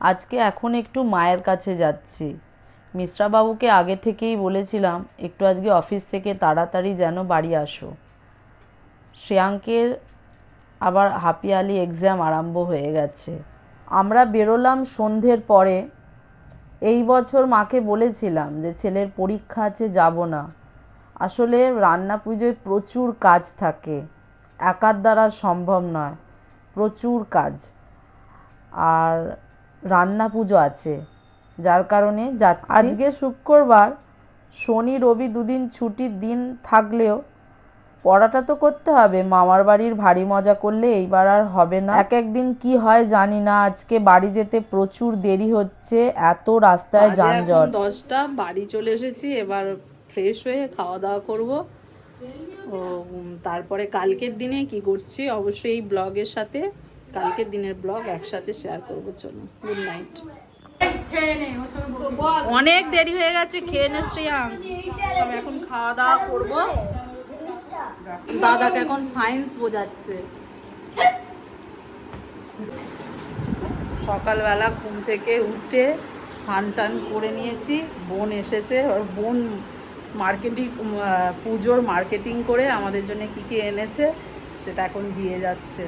আজকে এখন একটু মায়ের কাছে যাচ্ছি। মিশ্রাবাবুকে আগে থেকেই বলেছিলাম, একটু আজকে অফিস থেকে তাড়াতাড়ি যেন বাড়ি আসো। শ্রেয়াঙ্কের আবার হাপিয়ালি এক্সাম আরম্ভ হয়ে গেছে। আমরা বেরোলাম সন্ধ্যের পরে। এই বছর মাকে বলেছিলাম যে, ছেলের পরীক্ষা আছে, যাব না। আসলে রান্না পুজোয় প্রচুর কাজ থাকে। একার দ্বারা সম্ভব নয়, প্রচুর কাজ। আর রান্না পুজো আছে। যার কারণে যাচ্ছি। আজকে শুক্রবার শনি রবি দুদিন ছুটির দিন থাকলেও পড়াটা তো করতে হবে। মামার বাড়ির ভারী মজা করলে এইবার আর হবে না। এক একদিন কি হয় জানি না। আজকে বাড়ি যেতে প্রচুর দেরি হচ্ছে। এত রাস্তায় যানজট। দশটা বাড়ি চলে এসেছি। এবার ফ্রেশ হয়ে খাওয়া দাওয়া করব। ও তারপরে কালকের দিনে কি করছি? অবশ্যই এই ব্লগের সাথে কালকের দিনের ব্লগ একসাথে শেয়ার করব, চলো গুড নাইট অনেক দেরি হয়ে গেছে, খেয়ে নে শ্রেয়াং। সব এখন খাওয়া দাওয়া করব। দাদাকে এখন সায়েন্স বোঝাচ্ছে। সকালবেলা ঘুম থেকে উঠে স্নান টান করে নিয়েছি, বোন এসেছে ওর বোন মার্কেটিং পুজোর মার্কেটিং করে আমাদের জন্য কি কী এনেছে, সেটা এখন দিয়ে যাচ্ছে।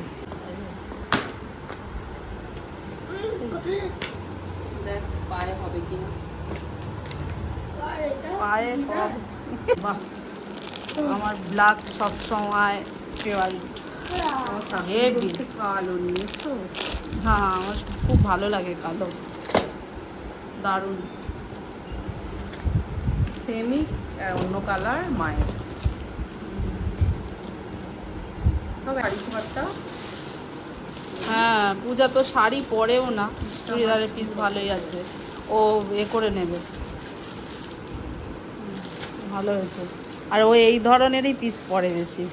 দেখ পায়ে হবে কিনা। পায়ে হবে। বাহ। আমার ব্লাক সব সময় ফেভারিট হেভি কালো নিয়েছো? হ্যাঁ আমার খুব ভালো লাগে কালো। দারুণ। সেমি অন্য কালার মায়ের। তবে আড়ি খাবারটা হ্যাঁ পূজা তো শাড়ি পরেও না চুড়িদারের পিস ভালোই আছে। ও এ করে নেবে। ভালো হয়েছে। আর ও এই ধরনেরই পিস পরে বেশি।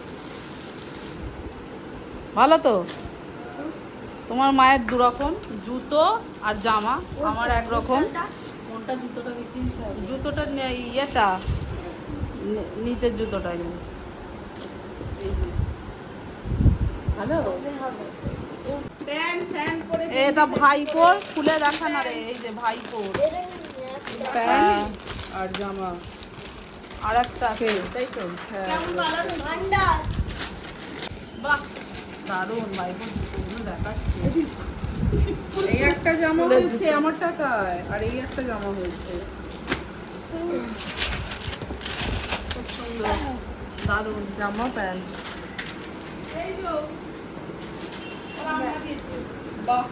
ভালো তো? তোমার মায়ের দু রকম জুতো আর জামা আমার একরকম কোনটা জুতোটা জুতোটা ইয়েটা নিচের জুতোটা। ভালো? এটা ভাইপোর খুলে দেখা না রে এই যে ভাইপোর। প্যান্ট আর জামা। আর একটা আছে তাই তো? হ্যাঁ। বাহ দারুণ ভাইপোর দেখাচ্ছে। এই একটা জামা হয়েছে আমার টাকায়। আর এই একটা জামা হয়েছে। খুব দারুণ। জামা প্যান্ট। বাহ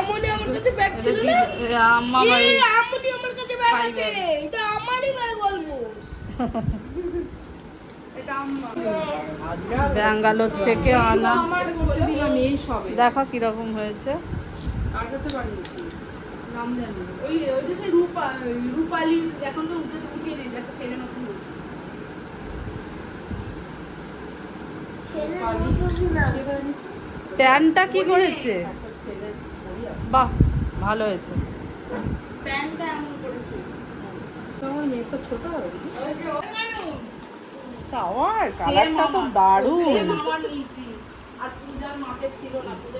আমনি আমার কাছে ব্যাগ ছিল না? আম্মা ভাই। আমনি আমার কাছে ব্যাগ আছে। এটা আমারই ব্যাগ বলব ব্যাঙ্গালোর থেকে আনা। আমার করতে দিলাম দেখো কীরকম হয়েছে? কার কাছে বানিয়েছি? নাম জানি ওই ওই যে রূপা রূপালি এখন তো উঠে তো উঠিয়ে দিয়েছে একটা ছেলে নতুন হচ্ছে। ছেলে কালি। কে জানি? প্যান্টটা কি করেছে একটা ছেলে পরি আছে। বাহ ভালো হয়েছে প্যান্টটা এমন করেছে তো আমার মেয়ে তো ছোট হবে টাওয়ার করেছে? কালারটা ভালো হয়েছে। দারুণ। আমার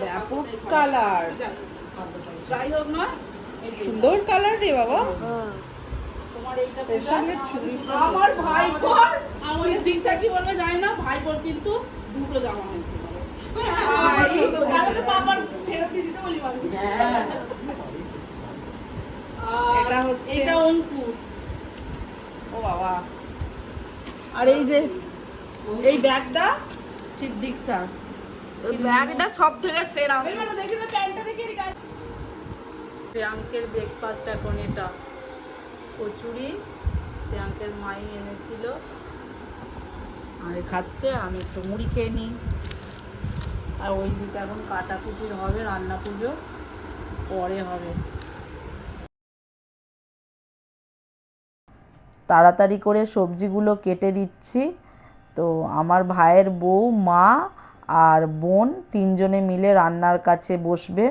ব্যাপক কালার। যাই হোক না সুন্দর কালার রে বাবা। তোমার এইটা এর পূজা। আমাদের দীক্ষা কি বলবে জানি না ভাইপোর কিন্তু দুটো জামা হয়েছে। আর এই যে এই ব্যাগটা সিদ্দিক স্যার ব্যাগটা সব থেকে সেরা। শ্রেয়াঙ্কের ব্রেকফাস্ট এখন এটা। কচুরি শ্রেয়াঙ্কের মাই এনেছিল। আর খাচ্ছে, আমি একটু মুড়ি খেয়ে নিই। আর ওই দিকে এখন কাটাকুটির হবে, রান্না পুজো, পরে হবে। তাড়াতাড়ি করে সবজিগুলো কেটে দিচ্ছি। তো আমার ভাইয়ের বউ, মা আর বোন তিনজনে মিলে রান্নার কাছে বসবে।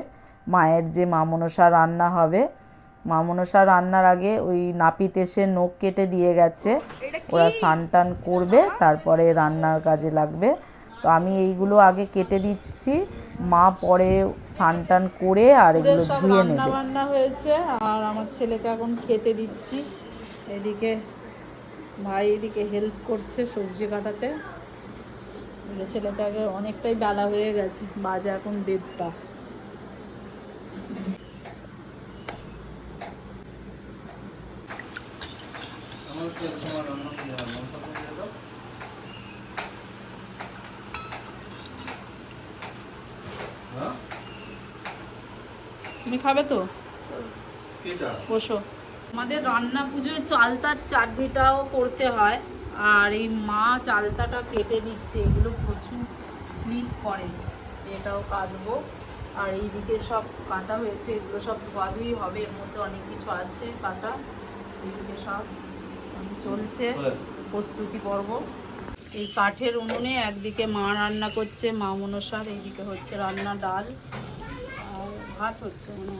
মায়ের যে মা মনসা রান্না হবে মা মনসা রান্নার আগে ওই নাপিত এসে নখ কেটে দিয়ে গেছে। ওরা স্নান টান করবে তারপরে রান্নার কাজে লাগবে। তো আমি এইগুলো আগে কেটে দিচ্ছি। মা পরে স্নান টান করে আর এগুলো ধুয়ে রান্না নেবে। বান্না হয়েছে আর আমার ছেলেকে এখন খেতে দিচ্ছি। এদিকে ভাই এদিকে হেল্প করছে সবজি কাটাতে। ছেলেটাকে অনেকটাই বেলা হয়ে গেছে। বাজে এখন দেড়টা। তুমি খাবে তো? বসো। আমাদের রান্না পুজোয় চালতার চাটনিটাও করতে হয় আর এই মা চালতাটা কেটে দিচ্ছে এগুলো প্রচুর স্লিপ করে এটাও কাটবো। আর এইদিকে সব কাটা হয়েছে এগুলো সব ধোয়াধুয়ি হবে এর মধ্যে অনেক কিছু আছে কাটা এইদিকে সব। চলছে। প্রস্তুতি পর্ব। এই কাঠের উনুনে একদিকে মা রান্না করছে মা মনসার এইদিকে হচ্ছে রান্না ডাল। আর ভাত হচ্ছে মানে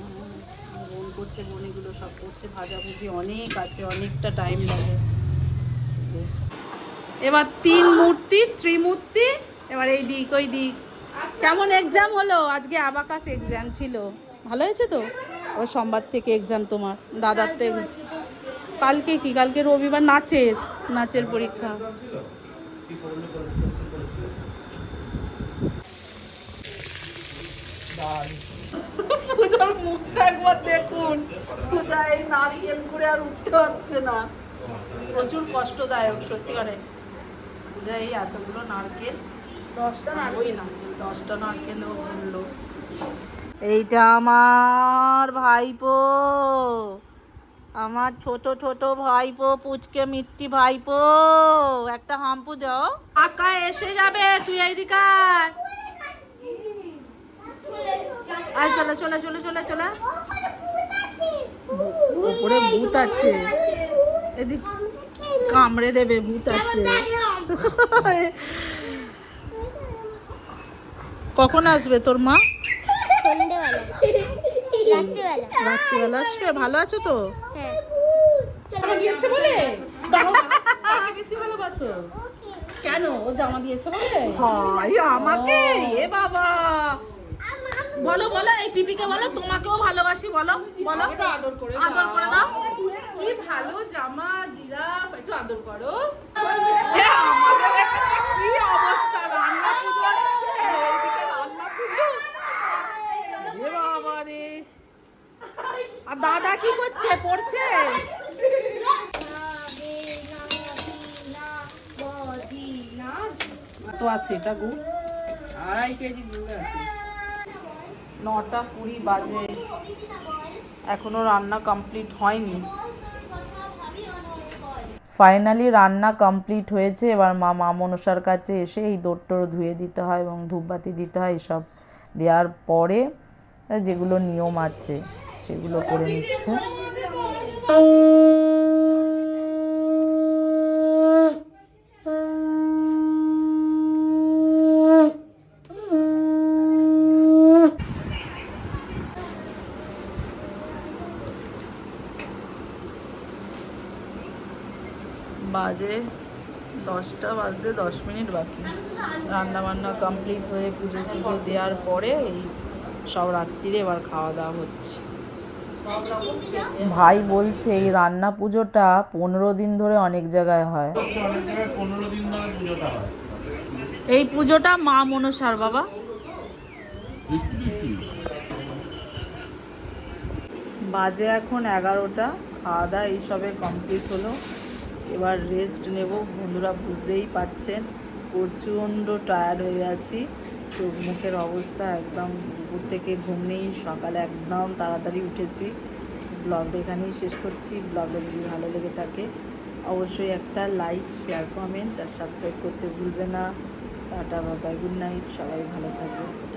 বোন করছে বোন এগুলো সব করছে ভাজাভুজি অনেক আছে অনেকটা টাইম লাগে। এবার তিন মূর্তি ত্রিমূর্তি এবার এই দিক ওই দিক। কেমন এক্সাম হলো? আজকে আবাকাস এক্সাম ছিল। ভালো হয়েছে তো? ও সোমবার থেকে এক্সাম তোমার দাদার তো exam। কালকে কি? কালকে রবিবার নাচের নাচের পরীক্ষা। পূজার মুখটা একবার দেখুন। পূজা এই নারকেল করে আর উঠতে পারছে না। প্রচুর কষ্টদায়ক সত্যি করে। পূজা এই এতগুলো নারকেল। দশটা ওই না দশটা নারকেলও বলল এইটা আমার ভাইপো। আমার ছোট ছোট ভাইপো পুচকে মিট্টি ভাইপো একটা হাম্পু দাও। কাকা এসে যাবে তুই এইদিকে আয়। আয় চলে চলে চলে চলে চলে। উপরে ভূত আছে। এদিক কামড়ে দেবে ভূত আছে। কখন আসবে তোর মা? সন্ধ্যেবেলা। রাত্রিবেলা। রাত্রিবেলা আসবে ভালো আছো তো? হ্যাঁ। জামা দিয়েছে বলে? কাকে বেশি ভালোবাসো? কেন? ও জামা দিয়েছে বলে? হাই আমাকে? এ বাবা। বলো বলো এই পিপিকে বলো তোমাকেও ভালোবাসি বলো বলো। আদর করে আদর করে দাও। কি ভালো জামা জিরাফ একটু আদর করো এ আমাদের এখানে কি অবস্থা রান্না পুজো হচ্ছে এইদিকে রান্না পুজো এ বাবা রে আর দাদা কি করছে? পড়ছে? তো আছে এটা গুড় আড়াই কেজি গুড় আছে। নটা কুড়ি বাজে। এখনও রান্না কমপ্লিট হয়নি। ফাইনালি রান্না কমপ্লিট হয়েছে। এবার মা মা মনসার কাছে এসে এই দোরটোর ধুয়ে দিতে হয় এবং ধূপবাতি দিতে হয় এসব দেওয়ার পরে যেগুলো নিয়ম আছে। সেগুলো করে নিচ্ছে। বাজে দশটা বাজতে দশ মিনিট বাকি। রান্না বান্না কমপ্লিট হয়ে পুজো টুজো দেওয়ার পরে এই সব রাত্রিরে এবার খাওয়া দাওয়া হচ্ছে। ভাই বলছে এই রান্না পুজোটা পনেরো দিন ধরে অনেক জায়গায় হয়। পনেরো দিন ধরে পুজোটা হয় এই পুজোটা মা মনসার বাবা। বাজে এখন এগারোটা খাওয়া দাওয়া এইসবে কমপ্লিট হলো। এবার রেস্ট নেব। বন্ধুরা বুঝতেই পাচ্ছেন প্রচণ্ড টায়ার্ড হয়ে আছি। চোখ মুখের অবস্থা, একদম দুপুর থেকে ঘুম নেই, সকালে একদম তাড়াতাড়ি উঠেছি। ব্লগটা এখানেই শেষ করছি ব্লগটা যদি ভালো লেগে থাকে অবশ্যই একটা লাইক শেয়ার কমেন্ট আর সাবস্ক্রাইব করতে ভুলবে না। টাটা বাবাই গুড নাইট সবাই ভালো থাকবে